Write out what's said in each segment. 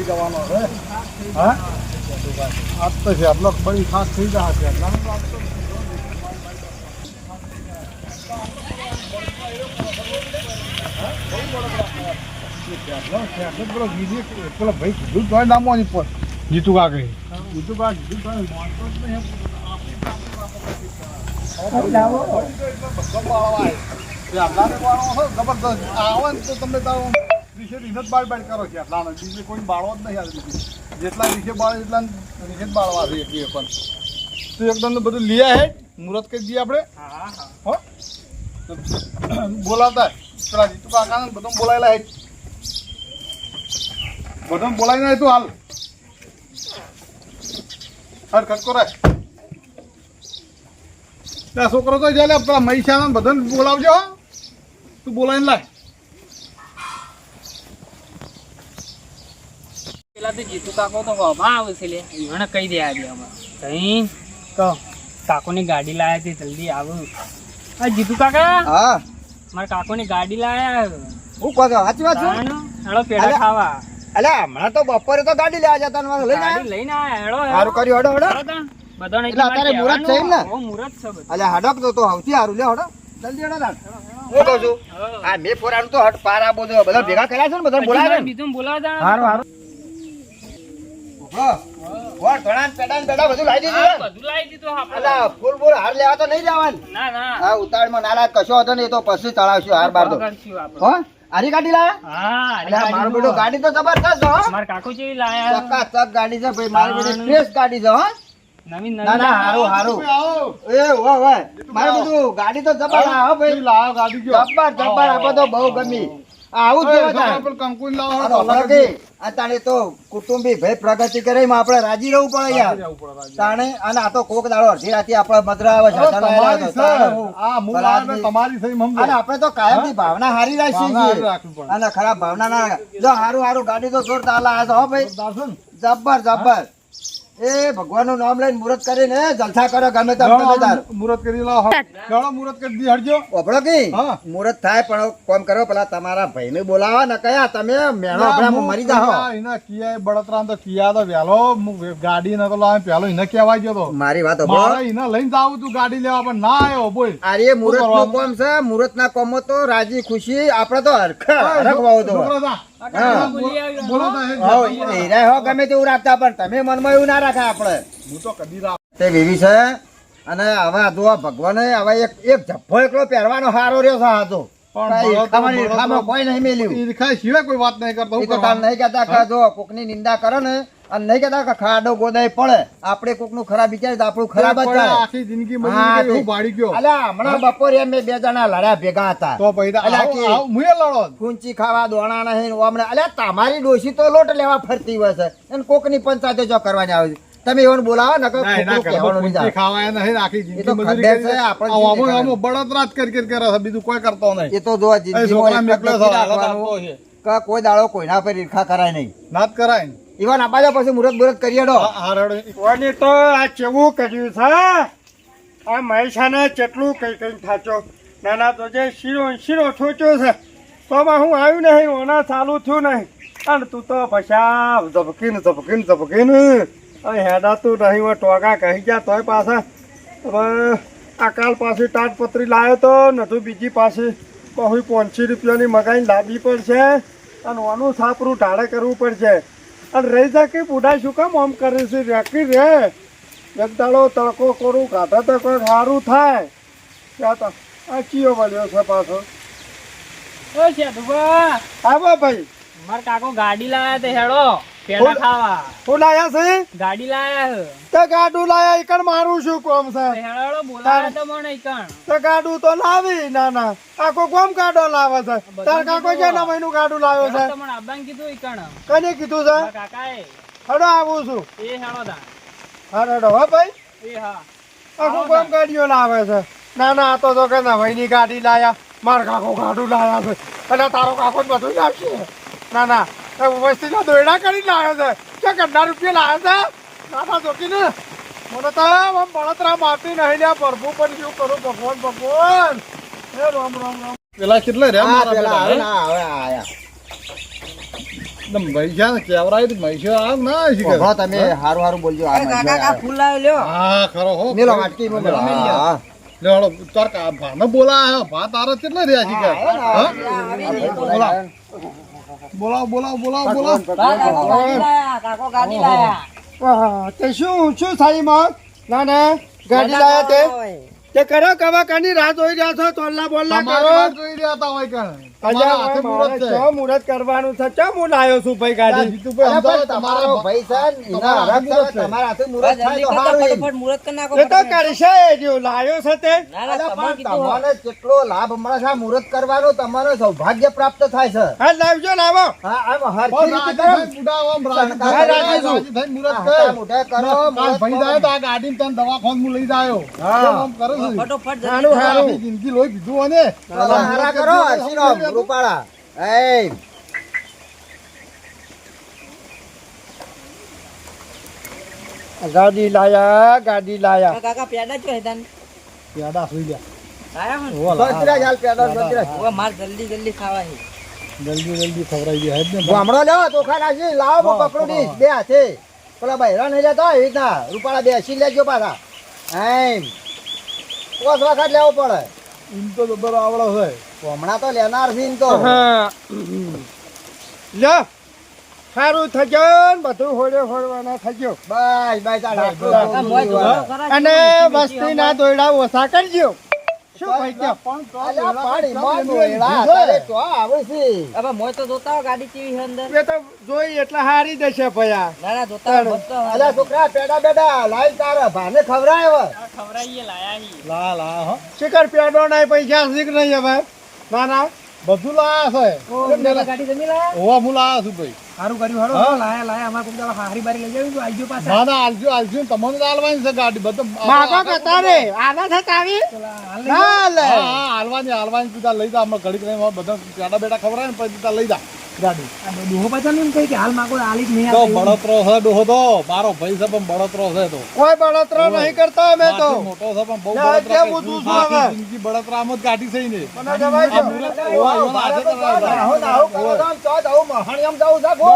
થઈ જવાનો છે. હા? આજ તો છે આટલો બળી ખાસ થઈ જશે છે. તો તો ભાઈ કીધું તોય નામવાની પર જીતુ કાકે જીતુ કાક જીતુ તોય માનતો જ નહીં જબરદસ્ત આવે ને તો તમને તારો વિશે રીત બાળ બાળ કરો છે એટલાનો બીજે કોઈ બાળવા જ નહીં આવે જેટલા વિશે બાળ એટલા વિશે જ બાળવા છે એટલે પણ. તો એકદમ બધું લઈ હે મુહૂર્ત કરી દઈએ આપણે. હો બોલાવતા. પેલા જીતુ કાકાને બધું બોલાયેલા હે બધું બોલાવી તું હાલ. હાલ કટકો રાખ ત્યાં છોકરો તો જાય પેલા મહીસાણા બધાને બોલાવજો હો. તું બોલાવીને લાય. પેલા તો જીતુ કાકો તો વહમાં આવે છે લે. એને કહી દે આજે અમારે. કઈ કહો કાકોની ગાડી લાયા છે જલ્દી આવો. આ જીતુ કાકા? હા. મારા કાકોની ગાડી લાયા. હું કહો સાચી વાત છે? તાણ, પેડા ખાવા. અલ્યા હમણાં તો બપોરે તો ગાડી લેવા જતા ને લઈને આયા સારું કર્યું હડો હડો. બધાને એટલે અત્યારે મુહૂર્ત છે ને? ઓ મુહૂર્ત છે બધું. અલ્યા હડક તો તો સૌથી સારું લે હડો. જલ્દી હડો તાણ. હું કહું છું આ મેં ફોરાનું તો હટ પારા બધો બધા ભેગા કર્યા છે ને બધા બોલાવે બીજું બોલાવે તાણ. સારું સારું હા. વોટ ઘણા ને પેડા પેડા બધું લાવી દીધું બધું લાવી દીધું અલા ફૂલ ફૂલ હાર લેવા તો નહીં જવાનું. ના ના. આ ઉતાળમાં નાલા કશો હતો ને એ તો પછી ચડાવશું હાર બાર તો. હો આરી ગાડી લાયા? હા અલ્યા મારું બેટો ગાડી તો જબરદસ્ત હો. મારા કાકો જેવી લાયા. ચકાચક ગાડી છે ભાઈ મારી બેટી ફ્રેશ ગાડી છે હો. નવીન ના ના હારું હારું. એ હો હો મારું બધું ગાડી તો જબર હો ભાઈ. લાવો ગાડી આપણે તો બહુ ગમી. આવું જ કંકુન આ લાવો તો કુટુંબી ભાઈ પ્રગતિ કરે એમાં આપણે રાજી રહેવું પડે યાર. તાણે અને આ તો કોક દાડો અડધી રાતે આપણે મદરા આવે છે તમારી છે સહી અને આપણે તો કાયમની ભાવના હારી રાખી રાખવી અને ખરાબ ભાવના ના જો હારું હારું ગાડી તો જોરદાર લાવે છે હો ભાઈ. જબર જબ્બર જબ્બર. એ ભગવાનનું નામ લઈને મુહૂર્ત કરીને જલસા કરો ગમે તમે તાર મુહૂર્ત કરી લો ચાલો મુહૂર્ત કરી દી હડજો ઓપડો કી? મુહૂર્ત થાય પણ કોમ કરો પેલા તમારા ભાઈને બોલાવા ને કયા તમે મેણો આપણા મરી જાઓ. એના કિયા બળતરા તો કિયા તો વેલો ગાડી ન તો લાવે પેલો એને કહેવાય ગયો તો. મારી વાત મારે એને લઈને જાવ તું ગાડી લેવા પણ ના આવ્યો બોલ. અરે મુહૂર્ત નો કોમ છે? મુહૂર્ત ના કોમો તો રાજી ખુશી આપડે તો હરખા હરખવાઓ તો. હા. બોલો હો, ગમે તેવું રાખતા પણ તમે મનમાં એવું ના રાખા આપણે. હું તો કદી તે વિવિ છે અને હવે આ જો ભગવાને હવે એક એક જભ્ભો એકલો પહેરવાનો હારો રહ્યો છે આ તો. પણ કાંઈ નહીં મેલ્યું. ઈર્ખા સિવાય કોઈ વાત નહીં કરતો તો તાર નહીં કહેતા કે જો કોકની નિંદા કરે ને અને નહીં કહેતા કે ખાડો ગોદાય પડે આપણે કોકનું ખરાબ વિચારે તો આપણું ખરાબ જ થાય. આખી જિંદગી હા, ભાડી ગયો. અલ્યા હમણાં બપોરે મે બે જણા લડ્યા ભેગા હતા. તો પછી મુએ લડો. ફૂંચી ખાવા દોણા નહીં ઓમણે અલ્યા તમારી ડોશી તો લોટ લેવા ફરતી હોય છે. અને કોકની પંચાયતે જો કરવાની આવે છે. તમે એવું બોલાવો ને કે ના, એના ખોટું ઘરમાં કહેવાનું. નહીં આખી જિંદગી. આપણે બળતરા જ કરી કરી કરે છે બીજું કોઈ કરતો નહીં. એ તો જો જિંદગી કોઈ દાડો કોઈના પર ઈર્ખા કરાય નહીં. ના જ કરાય. એવા ના બાજુ પછી મુરત મુહૂર્ત કરીએ ડો રડો. તો આ કેવું કર્યું છે? આ મહેશાને કેટલું કઈ કઈ થાચો. નાના તો જે શીરો શીરો છોચ્યો છે. તોમાં હું આવ્યું નહીં, ઓના ચાલુ થયું નહીં. અને તું તો પછા ઝબકીને ઝબકીને હેડા હેડાતું નહીં હોય ટોગા કહી ગયા તોય પાછા. હવે આ કાલ પાછી તાટપત્રી લાવ્યો તો નથી બીજી પાછી. બહુ પાંચસી રૂપિયાની મગાઈને લાવવી પડશે. અને ઓનું સાપરું ઢાળે કરવું પડશે. અને રહી જા કે બુઢા શું કામ આમ કરે છે રેકી રે જગદાળો તડકો કરું ગાધા તો કોઈ સારું થાય. ત્યાં તો. આ ચિયો મળ્યો છે પાછો. ઓ શેઠુભા, આવો ભાઈ. મારા કાકો ગાડી લાવ્યા તે હેડો. પેડા ખાવા. હું લાયા છે? ગાડી લાયા હે. તો ગાડું લાયા ઈકણ મારું શું કોમ છે? તે બોલાયા તો મને ઈકણ. તો ગાડું તો લાવી ના ના. આખો કોમ ગાડો લાવે છે? તાર કાકો છે ને મહિનું ગાડું લાવ્યો છે? હેડો તો મને આબાને કીધું ઈકણ. કને કીધું છે? કાકાએ. હડો આવું છું. એ હેડો તાણ. હડો હો ભાઈ. એ હા. આખું કોમ ગાડીઓ લાવે છે. ના ના આ તો તો કે નવાઈની ગાડી લાયા. માર કાકો ગાડું લાયા છે. અને તારો કાકો બધું લાવશે ના ના વસ્તીના દોયડા કરી લાવ્યો છે. કે ગંડા રૂપિયા લાવ્યો છે? ના ના જોકી ને મને તો આમ બળતરા મારતી નહીં લ્યા પ્રભુ પણ શું કરું? ભગવાન ભગવાન. હે રામ રામ રામ. પેલા કેટલા રે મારા પેલા? ને હવે આયા. એકદમ મૈસા ને કેવરાય તો મૈસો આમ ના શીખે ઓભળો તમે હારું હારું બોલજો આ ફૂલ લાવ્યો હા ખરો હો. મેલો વાટકી મેલો. હા. લે હળો તાર કા ભાને બોલા ભા તારા કેટલા રહ્યા બોલા બુલા બોલાવ. બોલાવ બોલાવ બોલાવ લાયા તે શું શું થાયમાં ના ના ગાડી લાયા તે? તે કરો કવા કાની રાહ જોઈ રહ્યા છો તોલ્લા બોલ્લા કરો. જોઈ રહ્યા હતા હોય કણ અલ્યા, તમારા હાથે મારે મુહૂર્ત છે. ચો મુહૂર્ત કરવાનું છે? ચો હું લાયો છું ભાઈ ગાડી? જીતુભાઈ, અરે સમજાવો, પણ તમારો ભાઈ છે ને, તમારા હરખ છે, હાથે તમારા હાથે મુહૂર્ત થાય તો એ તો કરશે જો લાયો છે તે. અરે કેટલો લાભ મળે છે? મુહૂર્ત કરવાનો તમારો સૌભાગ્ય પ્રાપ્ત થાય છે. હા લાવજો લાવો હા આમ હરખી રીતે કરો. મુહૂર્ત કર. કરો, ભાઈ જાય તો આ ગાડી તને દવાખાને હું લઈ જાયો. હા. આમ કરે છે? સારું જિંદગી લોહી પીધું અને કરો હસીનો રૂપાળા. એય. ગાડી લાયા ગાડી લાયા. પેડા સુઈ ગયા. સોચરાજ હાલ પેદા સોચરાજ. જલ્દી જલ્દી ખવડાવી દે હેડ ને ગામડો લેવો ચોખા નાખી લાવો હું પકડું બે હાથે. પેલા બૈરા નહીં લેતા એવી રીતના રૂપાળા બેસી લેજો પાછા. એમ પોસ વખત લેવો પડે. એમ તો જબર આવડે છે. હમણાં તો લેનાર છે એમ તો. હા. લો સારું થજો ને બધું હોડે હોડવાના થજો બાય બાય અને વસ્તી ના દોયડા ઓછા કરજો. શિખર પેડો નહીં પૈસા શીખ નહીં હવે. ના ના. બધું લાયા છે. ઓવા હું લાયા છું ભાઈ. સારું કર્યું હળો લાયા લાયા. અમારે કોઈ દાડો હારી બારી લઈ જાવી તો આવજો પાછા. ના ના આલજો આલજો તમને આલવાની છે ગાડી. બધું માગો કતા રે આના થતા આવી. ના લે. હા હા હાલવાની હાલવાની લઈ જા હમણાં ઘડીક રહીને બધા પેડા બેડા ખવડાવે ને પછી સીધા લઈ જા. ગાડી. ડોહો પાછા એમ કહી કે હાલ માગો આલી જ નહીં તો બળતરો છે ડોહો તો. મારો ભાઈ છે પણ બળતરો છે તો. કોઈ બળતરો નહીં કરતો અમે તો. મોટો છે પણ બહુ ના, બળતરા કેમ કરે. ઊંધું છું આખી હવે? જ કાઢી છે ને. મને જવાય છે. મુરત ઓવા એવા હાથે કરાવે. આવું કરો તો ચો જાઉં, મહાણિયામ જાઉં છે, ગો.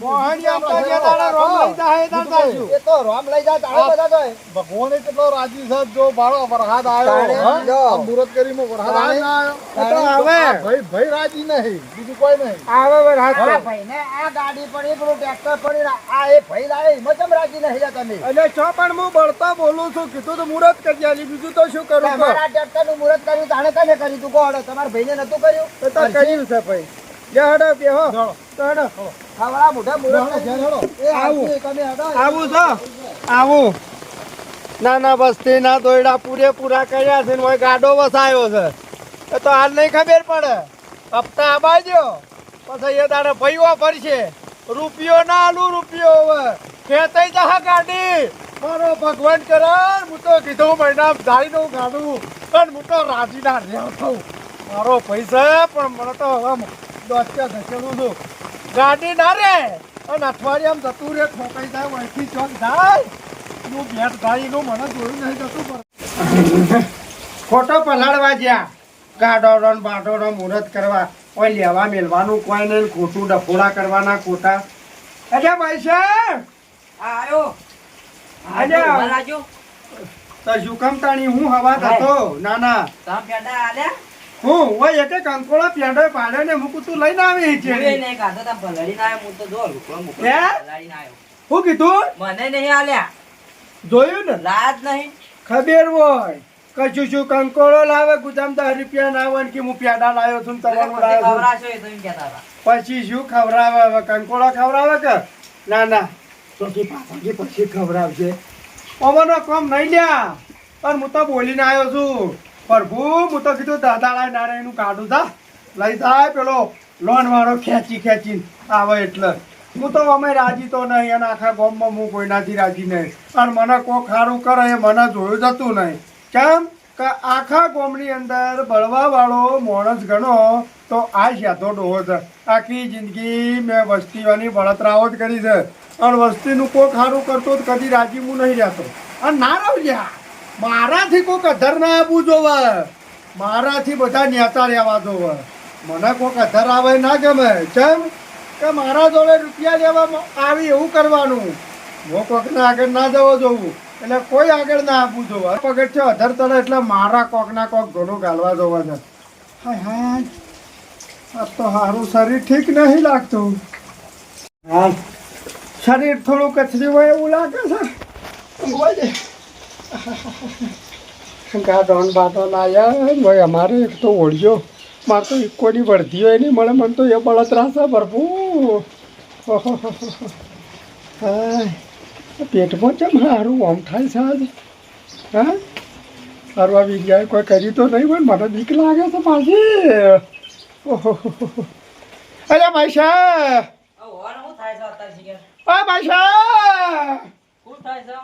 મોહનીયા તો જે. દાડા રોમ લઈ જાય તાર જાશું. એ તો રોમ લઈ જાય તારે બધા તો. ભગવાને કેટલો રાજી છે જો બાળો આવ્યો. મુરત કરીમાં વરસાદ તાણે. આવ્યો તો હવે. ભાઈ ભાઈ રાજી નહીં બીજું કોઈ નહીં. આવે બર હા આ ભાઈને આ ગાડી પડી પેલું ટ્રેક્ટર પડી આ એ ભાઈ લાવે એમાં કેમ રાજી નહીં જા તમે. અને છો પણ હું બળતા બોલું છું કીધું તો મુરત કરી આલી બીજું તો શું કરું તમારા ટ્રેક્ટરનું મુહૂર્ત કર્યું તાણે કને કર્યું તું? કોણ? તમારા ભાઈને નતું કર્યું? તો તો કર્યું છે ભાઈ. લે હડો બેહો તો હડો. ખાવડા મોઢા મુહૂર્ત હડો. એ આવું. તમે હડો. આવું છો આવું. નાના વસ્તી ના દોયડા પૂરેપૂરા કર્યા છે ને ગાડો વસાયો છે. એ તો હાલ નહીં ખબર પડે. હપ્તા આબાજો પછી એ તારે ભૈયો ફરશે રૂપિયો ના આલુ, રૂપિયો હવે. ખેતાઈ જા ગાડી. મારો ભગવાન કરે, હું તો કીધું મહિના જાય દઉં ગાડું. પણ હું તો રાજી ના રહ્યો છું. મારો પૈસા પણ મને તો હવે દોસ્ત્યા ધસેલું છું. ગાડી ના રે. અને અઠવાડિયામાં જતું રે ખોકાઈ જાય વહીથી ચોક જાય. નું ભેટ થાયનું મને જોયું નહીં, જતું ખોટો પલાળવા જ્યાં. ગાડોડો ને બાડોડો મુહૂર્ત કરવા. કોઈ લેવા મેલવાનું કોઈ નહીં ખોટું ડફોડા કરવાના ખોટા. અરે પૈસા આજે તો શું તાણી? હું હવા થતો ના ના. હું ઓય એટલે એક અંકોળો પેડો પાડ્યો ને મૂકું તું લઈને આવી છે. હું કીધું? મને નહીં આલ્યા. જોયું ને? લાજ નહીં. ખબર હોય. કશું શું કંકોળો લાવે? ગુજામ દસ રૂપિયા ના આવે કે હું પેડા લાવ્યો છું તમારું લાવ્યો તો પછી શું ખવડાવે? હવે કંકોળો ખવડાવે કે? ના ના. તો કે પાપાજી પછી ખવડાવશે પવનો કોમ નહીં લ્યા. પણ હું તો બોલીને આવ્યો છું. પ્રભુ હું તો કીધું દાદા લાય નારાયણનું કાઢું થા લઈ જાય પેલો લોન વાળો ખેંચી ખેંચીને આવે એટલે. હું તો અમે રાજી તો નહીં અને આખા ગામમાં હું કોઈનાથી રાજી નહીં. અને મને કોક સારું કરે એ મને જોયું જતું નહીં. કેમ કે આખા ગોમની અંદર બળવા વાળો માણસ ગણો તો આ શાધો ડોહો છે. આખી જિંદગી મેં વસ્તીઓની બળતરાઓ જ કરી છે. અને વસ્તીનું કોઈક સારું કરતો તો કદી રાજી હું નહીં રહેતો. અને ના રહું લ્યા મારાથી કોઈક અધર ના આપવું જોવે. મારાથી બધા નેતા રહેવા જોવે. મને કોઈક અધર આવે ના ગમે. કેમ કે મારા જોડે રૂપિયા લેવા આવી એવું કરવાનું. હું કોઈકને આગળ ના જવો જોવું. એટલે કોઈ આગળ ના આપવું જોવા. પગડ છે અધર તળે એટલે મારા કોકના કોક ઘણું ગાલવા જોવા છે. હાય હાય. આ તો સારું શરીર ઠીક નહીં લાગતું. હા શરીર થોડું કચરી હોય એવું લાગે છે. બાડોન આયા ભાઈ અમારે એક તો ઓળ્યો. મારે તો ઇકોની વર્ધી હોય નહીં મળે મને તો એ બળતરા છે ભરપૂર. હાય, પેટમાં કેમ સારું આમ થાય છે આજ હા ફરવા બીજા કોઈ કરી તો નહીં પણ મને બીક લાગે છે પાછી. ઓહો અરે ભાઈશા? ભાઈશા શું થાય છે?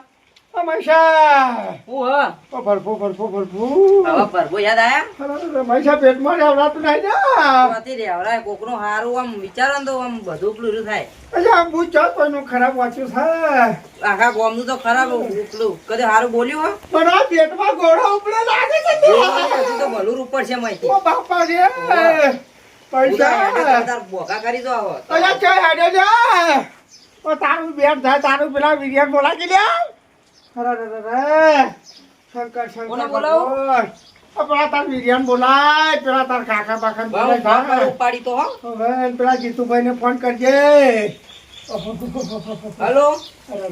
ભાઈશા હું. હ ભરપૂર ભરપૂર ભરપૂર. હવે યાદ આયા ભાઈશા પેટમાં રહેવડાતું નહીં રેવડાય કોકનું હારું આમ વિચારો તો આમ બધું પેલું થાય? અચ્છા આમ હું ચાલ કોઈનું ખરાબ વાંચ્યું છે. આખા ગામનું તો ખરાબ પેલું કદી હારું બોલ્યું હો પણ આ પેટમાં ગોળો ઉપડે લાગે છે તો ભલું ઉપર છે માહિતી. ઓ બાપા રે. પૈસા. બોકા કરી દો આવો. અલ્યા ચાલ હાડે જા તારું બેટ થાય તારું પેલા વિરિયન બોલાવી લે અરે રે રે રે શંકર શંકર બોલાવો? પેલા તાર વિરિયન બોલાય પેલા તાર કાકા બાકા બોલાય ઉપાડી તો હવે પેલા જીતુભાઈ ને ફોન કરજે. હલો. અરે.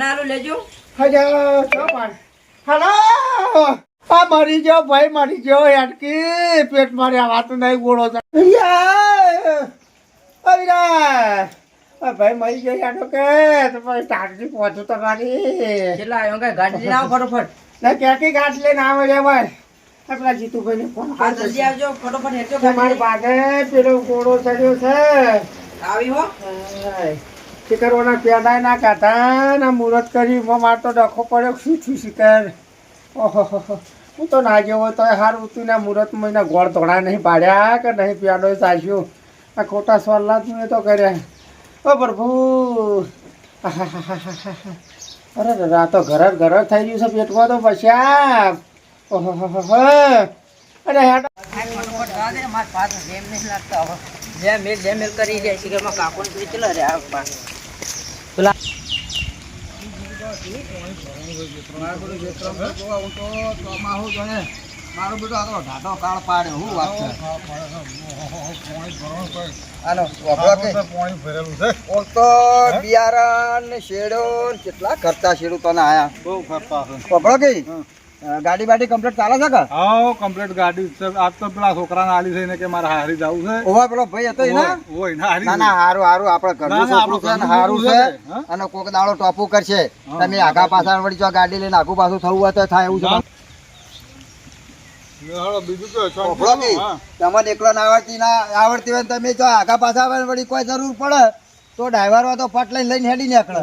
હાલો લેજો. ચો હલો. આ મરી ગયો ભાઈ મરી ગયો યાડકી પેટ મારી આ વાત નહીં ગોળો! આ ભાઈ મરી ગયો યાડો કે? તો ભાઈ ટાટજી પહોંચું તમારી. કેટલા આવ્યો કે? ગાડી આવો ફટોફટ. ના ક્યાંથી ગાંઠ લઈને આવે છે ભાઈ? આપણા જીતુભાઈ ને ફોન હા જલ્દી આવજો ફટોફટ હેઠો તમારી પાસે પેલો ગોળો ચડ્યો છે. આવી હો. શિખરોના પેડાય ના કાઢા ના મુહૂર્ત કરી માર તો ડખો પડ્યો. શું છું શિકર? ઓહો હું તો ના જેવો તો હારું તું ના મુહૂર્ત એના ગોળ ધોળા નહીં પાડ્યા કે નહીં પેડો ચાલ્યું આ ખોટા સવાલ તું એ તો કર્યા. ઓ પ્રભુ. અરે દાદા તો ઘર ઘર થઈ ગયું છે, પેટમાં તો પશ્યા ઓહો અરે મારો બેટો આ તો કાળ પાડે હું વાત છે. આનો વાપરો કે? પાણી ભરેલું છે. ઓમ તો બિયારણ શેડો કેટલા ખર્ચા ખેડૂતોને આયા? બહુ ખર્ચા છે. વાપરો કે? ગાડી બાડી કમ્પ્લીટ ચાલે છે કે? હા કમ્પ્લીટ ગાડી છે. આજ તો પેલા છોકરાને આલી થઈને કે મારે હારી જવું છે. ઓવા પેલો ભાઈ હતો ના હારી ના હારું હારું આપણે ઘરનું ના, ના, છોકરું છે ને હારું છે. અને કોક દાડો ટોપું કરશે. તમે આગા પાછા વળી જો ગાડી લઈને આગુ પાછું થવું હોય તો થાય એવું છે ના. હાલો, બીજું કયો છો? ઓફળો કે હા. તમને એકલો ના આવડતી ના આવડતી હોય તમે જો આગા પાછા આવે વળી કોઈ જરૂર પડે તો ડ્રાઈવર હોય તો ફટ લઈને લઈને હેડી નીકળે.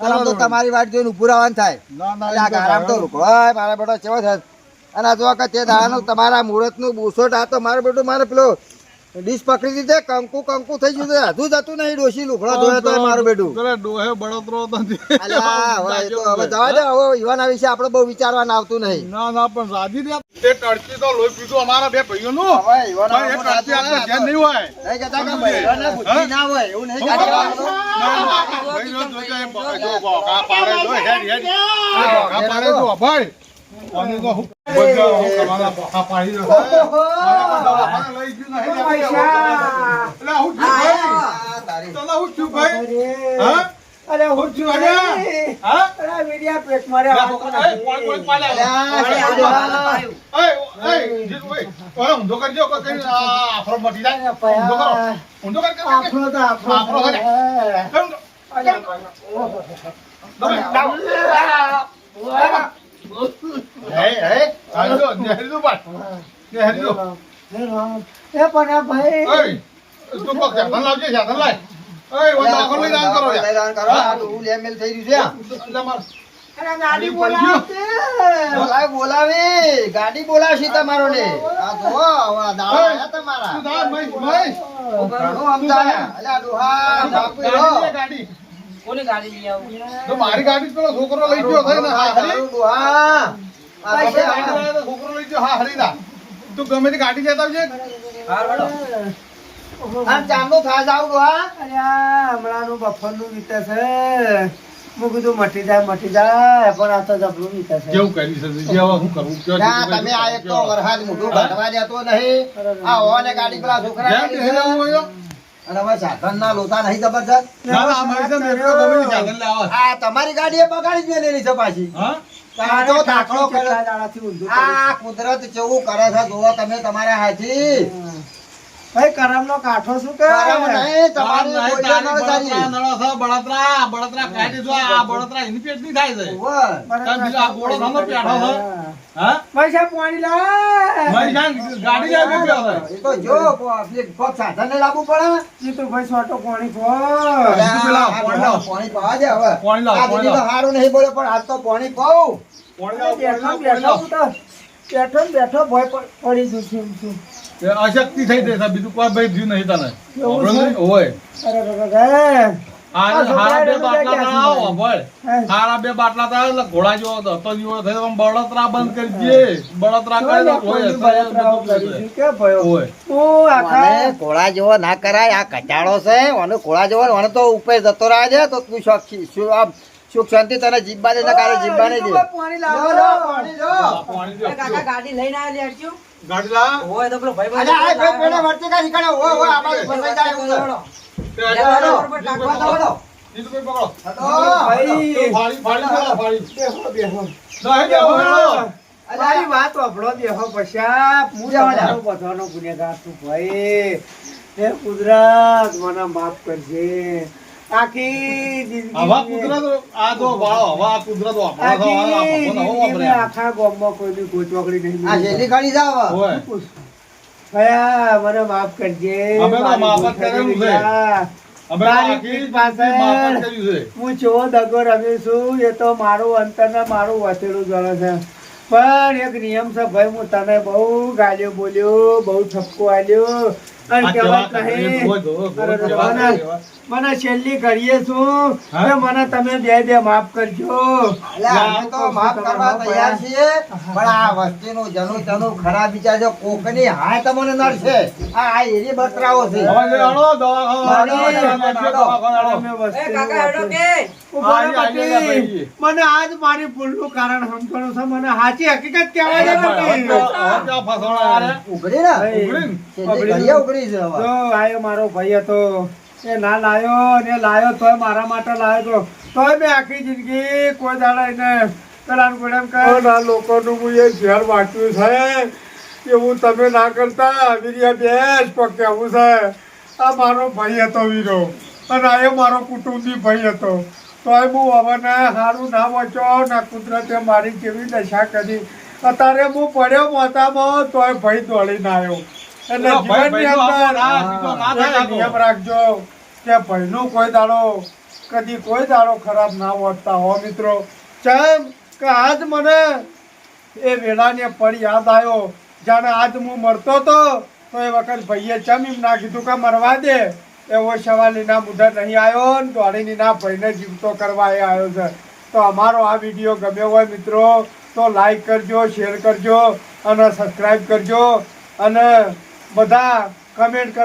આમ તો તમારી વાટ જોઈને રહેવાનું થાય. ના, ના, તો મારા બેટો ચેવો છે? અને આ જો કે તે દાડાનું તમારા મુહૂર્તનું બુસોટ આ તો મારું બેટું મારે પેલો ડીશ પકડી દીધે કંકુ કંકુ થઈ ગયું છે. જતું નહીં ડોશી લુખડા ધોયા તો મારું બેટું ડોહે બળતરો હવે જવા દે હવે યુવાના વિશે આપણે બહુ વિચારવાનું આવતું નહીં. ના ના પણ રાજી દે તે ટડકી તો લોહી પીધું અમારા બે ભાઈઓનું. હવે યુવાના એ આપણે ધ્યાન નહીં હોય. નહીં કહેતા કે બુદ્ધિ ના હોય એવું નહીં ના. ના, ના, ભાઈનો જોજો જો ભોંકા પાડે જો, હેડ, હેડ. એ પાડે જો, ભાઈ. ઊંધો કરજો, આફરો મટી જાય. ઊંધો કર. આપણો તો આપણો આપણો બોલાવે. ગાડી બોલાવશે તમારો. ને તમારા ગાડી. કોની ગાડી લઈ આવું? તો મારી ગાડી પેલો છોકરો લઈ ગયો થઈ ને હા હરી? તો છોકરો લઈ ગયો હા હરીના. તું ગમે તે ગાડી જતા આવજે. હાર આમ ચાંદો થા જાવ હા? અરે હમણાં નું બફર બફરનું વીતે છે. હું કીધું મટી જાય મટી જાય પણ આ તો જબરું વીતે છે. કેવું કરી છે જે હવે શું કરું? કયો ના તમે આ એક તો વરસાદ મોઢું કાઢવા દેતો નહીં. આ હોને ગાડી પેલા છોકરા અને હવે સાધન ના લોતા નહીં જબરજસ્ત. આ તમારી ગાડી એ બગાડી જ મેલેલી છે પાછી. આ કુદરત જેવું કરે છે જોવો તમે તમારા હાથી. ભાઈ કરમનો કાઠો શું કે કરમ નહીં, તમારી નળ સારી. નળો છે, બળતરા બળતરા કાઢી જો આ બળતરા એની પેટની થાય છે. તાર બીજો આ ગોળો સામો પેઠો છે. હા? પૈસા પાણી મારી જાણ ગાડી લાવી ગયો છે. એ તો જો આપલી પગ સાધન ને લાવવું પડે. જીતુભાઈ સોટો પાણી ખો અરે આ- પેલા આ પાણી લાવો. પાણી પાવા દે હવે. પાણી લાવો, આ પાણી તો. હારું નહીં બોલ્યો પણ આજ તો પાણી પાઉં. પાણી લાવો, પાણી બેઠો લાવો, પાણી બેઠો ને બેઠો ભય પડી જઉં છું છું. અશક્તિ થઈ જાય છે, બીજું કોઈ ભાઈ થયું નહીં તને એવું છે? ખબર નહીં? ઓય અરે રે રે રે. હારા આ છોકરાએ હારા બે બાટલા જાય તાળાવો, ક્યાંથી? ભળ. હે. હારા બે બાટલા તાળાવો એટલે ઘોડા જેવો હતો જેવો થયો બળતરા બંધ કરી દે બળતરા કરે હોય? હોય. ઘોડા જેવો ના કરાય આ કચાડો છે અને ઘોડા જેવો તો ઉપર જતો રહ્યા છે તો તું શોખ શું આમ સુખ શાંતિ તને જીબા દે ને કાલે જીબ્બા નહીં દે પાણી લાવો. પાણી લો. પાણી એ કાકા ગાડી લઈને આવ્યા લેડજો ગાડી લા. હોય તો પેલો ભાઈ અરે આ ભાઈ પેલા વર્તે કા નીકળે ઓ ઓ આ બાજુ ફસાઈ જાય છે. તે આ લો, હાલો. લો, લો, પકડો, પકડો. જીતુભાઈ પકડો. ભાઈ. ફાળી ફાળી દો, ફાડી. બેહો, બેહો. નહીં બેહો. મારી વાત વાપરો બેહો પછા હું તમારો બધાનો ગુનેગાર તું ભાઈ હે કુદરત મને માફ કરજે આખી જિંદગી કુદરત આ વાળો કુદરત વાપરો આખી ગોચવકડી નહીં આ. ખાલી જાવ હોય. મને માફ કરજે. અમે તો માફ કરેલું છે. હું ચેવો દગો રમી છું એ તો મારું અંતર ને મારું વસેલું જણે છે. પણ એક નિયમ છે ભાઈ હું તને બહુ ગાલ્યો બોલ્યો બહુ ઠપકો આલ્યો. મને- છેલ્લી ઘડીએ છું. મને તમે બે બે માફ કરજો. એટલે તો માફ કરવા તૈયાર છીએ પણ આ વસ્તીનું જનું તનું ખરાબ વિચારજો કોકની હા તમને નડશે. આ એરી બકરાઓ છે. મને આજ મારી ભૂલનું કારણ સમજણું છે મને સાચી હકીકત કહેવાય. ઉઘડી ને. ઉઘડી. ઘડીએ છે તો આયો મારો ભાઈ હતો. એ ના લાયો ને લાયો તોય મારા માટે લાયો તો. તોય મેં આખી જિંદગી કોઈ દાડા એને પેલા ગોળેમ ના લોકોનું હું એ ઝેર વાંચ્યું છે એવું તમે ના કરતા વીર્ય બેસ તો કેવું છે. આ મારો ભાઈ હતો વીરો અને આ એ મારો કુટુંબી ભાઈ હતો. તોય હું હવે સારું ના વાંચો ના કુદરતે મારી કેવી દશા કરી. અત્યારે હું પડ્યો મોતામાં તોય ભાઈ દોડીને આવ્યો. એટલે જીવનની અંદર નિયમ રાખજો કે ભાઈનું કોઈ દાડો કદી કોઈ દાડો ખરાબ ના વધતા હો મિત્રો. કેમ કે આજ મને એ વેળાને પડ યાદ આવ્યો. જાણે આજ હું મરતો તો તો એ વખત ભાઈએ ચમ એમ ના કીધું કે મરવા દે. એવો સવાલ ના મુદ્દા નહીં આવ્યો ને દોડીની ના ભાઈને જીવતો કરવા એ આવ્યો છે. તો અમારો આ વીડિયો ગમ્યો હોય મિત્રો તો લાઈક કરજો શેર કરજો અને સબસ્ક્રાઈબ કરજો. અને બધા કમેન્ટ કરવા